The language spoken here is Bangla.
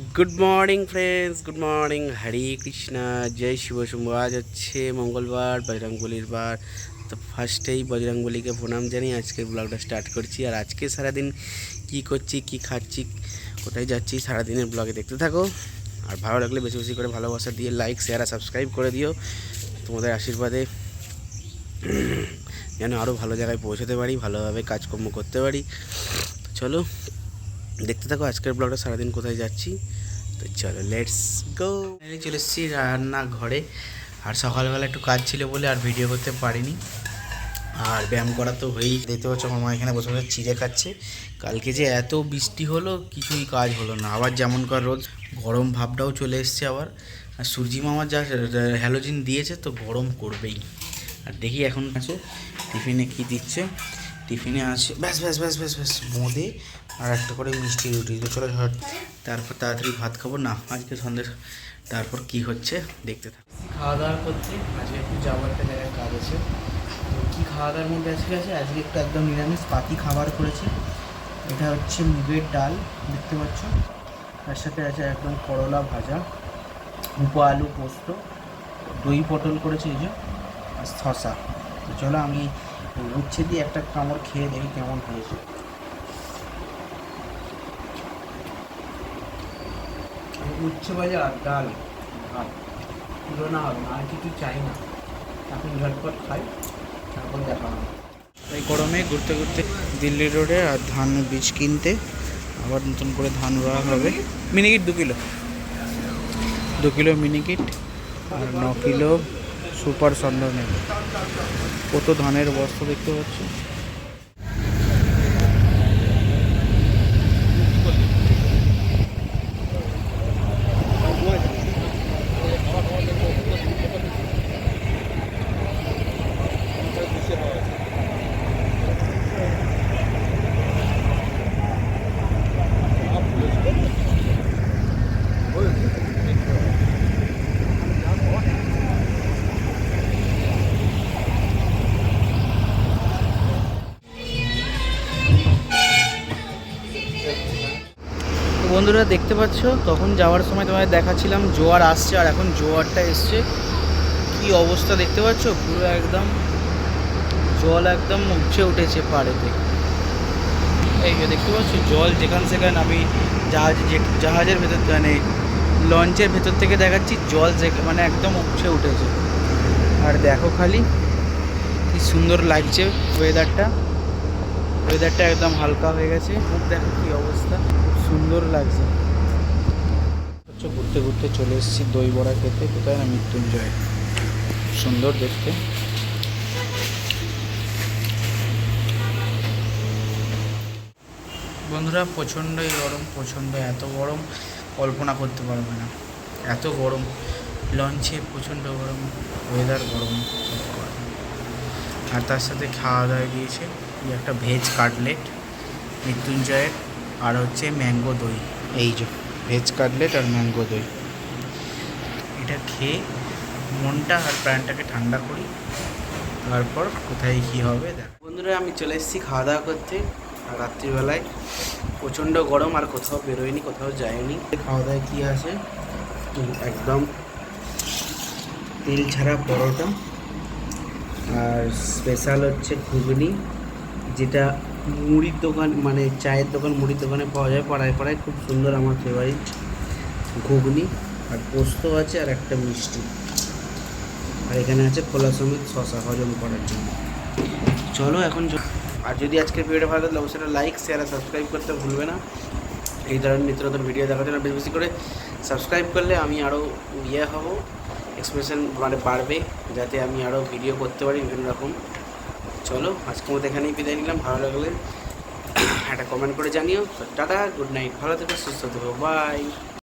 Good morning friends good morning হরে কৃষ্ণা জয় শিব শুভ আজ হচ্ছে মঙ্গলবার, বজরংবলির বার। তো ফার্স্টেই বজরংবলিকে প্রণাম জানিয়ে আজকের ব্লগটা স্টার্ট করছি। আর আজকে সারাদিন কি করছি, কি খাচ্ছি, কোথায় যাচ্ছি, সারাদিনের ব্লগে দেখতে থাকো। আর ভালো লাগলে বেশি বেশি করে ভালোবাসা দিয়ে লাইক শেয়ার আর সাবস্ক্রাইব করে দিও। তোমাদের আশীর্বাদে যেন আরও ভালো জায়গায় পৌঁছতে পারি, ভালোভাবে কাজকর্ম করতে পারি। চলো দেখতে থাকো, আজকের ব্লগটা সারাদিন কোথায় যাচ্ছি? তো চলো লেটস গো চলে এসেছি রান্না ঘরে আর সকালবেলা একটু কাজ ছিল বলে আর ভিডিও করতে পারিনি। আর ব্যায়াম করা তো হয়েই, দেখতে পাচ্ছ আমার মা এখানে বসে বসে চিড়ে খাচ্ছে। কালকে যে এত বৃষ্টি হলো, কিছুই কাজ হলো না। আবার যেমন কর রোজ গরম ভাবটাও চলে এসছে আবার। আর সূর্যি মামার যা হ্যালোজিন দিয়েছে, তো গরম করবেই। আর দেখি এখন আছে টিফিনে কি দিচ্ছে। টিফিনে আছে। ব্যাস ব্যাস ব্যাস ব্যাস ব্যাস বোঁদে আর একটা করে মিষ্টি রুটি। তো চলো ঝট, তারপর তাড়াতাড়ি ভাত খাব। না, আজকে সন্ধ্যে তারপর কি হচ্ছে দেখতে থাকো। খাওয়া দাওয়া করছি, আজকে একটু যাওয়ার একটা জায়গায় কাজ আছে। তো কী খাওয়া দাওয়ার মধ্যে আজকে আছে? আজকে একটু একদম নিরামিষ পাতি খাবার করেছি। এটা হচ্ছে মুগের ডাল, দেখতে পাচ্ছ? তার সাথে আছে একদম করলা ভাজা, উপ আলু পোস্ত, দই পটল করেছে এই যে, আর শশা তো চলো আমি উচ্ছে দিয়ে একটা কামড় খেয়ে দেখি কেমন হয়েছে। উচ্ছে ভাজা আর ডাল, ভাত পুরো না হবে, আর কিছু চাই না। এখন ঝটপট খাই, তারপর দেখা হবে। এই গরমে ঘুরতে ঘুরতে দিল্লি রোডে আর ধান বীজ কিনতে আবার নতুন করে ধান রোয়া হবে। মিনিকিট দু কিলো। দু কিলো মিনিকিট আর ন কিলো সুপার সন্ধ্যা নেই। কত ধানের বস্তা দেখতে পাচ্ছি তো বন্ধুরা দেখতে পাচ্ছ? তখন যাওয়ার সময় তোমাদের দেখাচ্ছিলাম, জোয়ার আসছে আর এখন জোয়ারটা এসছে। কি অবস্থা দেখতে পাচ্ছ? পুরো একদম জল একদম উঠছে উঠেছে পাড়েতে। এই দেখতে পাচ্ছ, জল যেখান সেখানে আমি জাহাজ জাহাজের ভেতর মানে লঞ্চের ভেতর থেকে দেখাচ্ছি, জল যে মানে একদম উপছে উঠেছে। আর দেখো খালি, কি সুন্দর লাগছে ওয়েদারটা ওয়েদারটা একদম হালকা হয়ে গেছে। মুখ দেখো কি অবস্থা। খুব সুন্দর লাগছে। হচ্ছে ঘুরতে ঘুরতে চলে এসেছি দই বড়া খেতে কোথায় না মৃত্যুঞ্জয়। সুন্দর দেখতে। বন্ধুরা প্রচণ্ডই গরম প্রচণ্ড এত গরম কল্পনা করতে পারবে না। এত গরম লঞ্চে প্রচণ্ড গরম ওয়েদার গরম আর তার সাথে খাওয়া দাওয়া দিয়েছে। একটা ভেজ কাটলেট মৃত্যুঞ্জয়ের আর হচ্ছে ম্যাঙ্গো দই। এই যে ভেজ কাটলেট আর ম্যাঙ্গো দই। এটা খেয়ে মনটা আর প্রাণটাকে ঠান্ডা করি তারপর কোথায় কী হবে দেখ। বন্ধুরা আমি চলে এসেছি খাওয়া দাওয়া করতে আর রাত্রিবেলায় প্রচণ্ড গরম আর কোথাও বেরোয়নি কোথাও যায়নি। খাওয়া দাওয়া কী আছে? একদম তেল ছাড়া পরোটা আর স্পেশাল হচ্ছে ঘুগনি যেটা মুড়ির দোকান মানে চায়ের দোকান, মুড়ির দোকানে পাওয়া যায়। পাড়ায় পাড়ায় খুব সুন্দর আমার ফেভারিট ঘুগনি আর পোস্ত আছে আর একটা মিষ্টি। আর এখানে আছে খোলা সমেত শশা হজম করার জন্য। চলো এখন আর যদি আজকের ভিডিওটা ভালো লাগলে অবশ্যই লাইক শেয়ার আর সাবস্ক্রাইব করতে ভুলবে না। এই ধরনের নিত্য নতুন ভিডিও দেখার জন্য বেশি বেশি করে সাবস্ক্রাইব করলে আমি আরও ইয়ে হব এক্সপ্রেশন মানে বাড়বে, যাতে আমি আরও ভিডিও করতে পারি বিভিন্ন রকম। চলো, আজকের মতো এখানেই বিদায় নিলাম। ভালো লাগলে একটা কমেন্ট করে জানিও। টাটা গুড নাইট ভালো থেকো, সুস্থ থেকো। বাই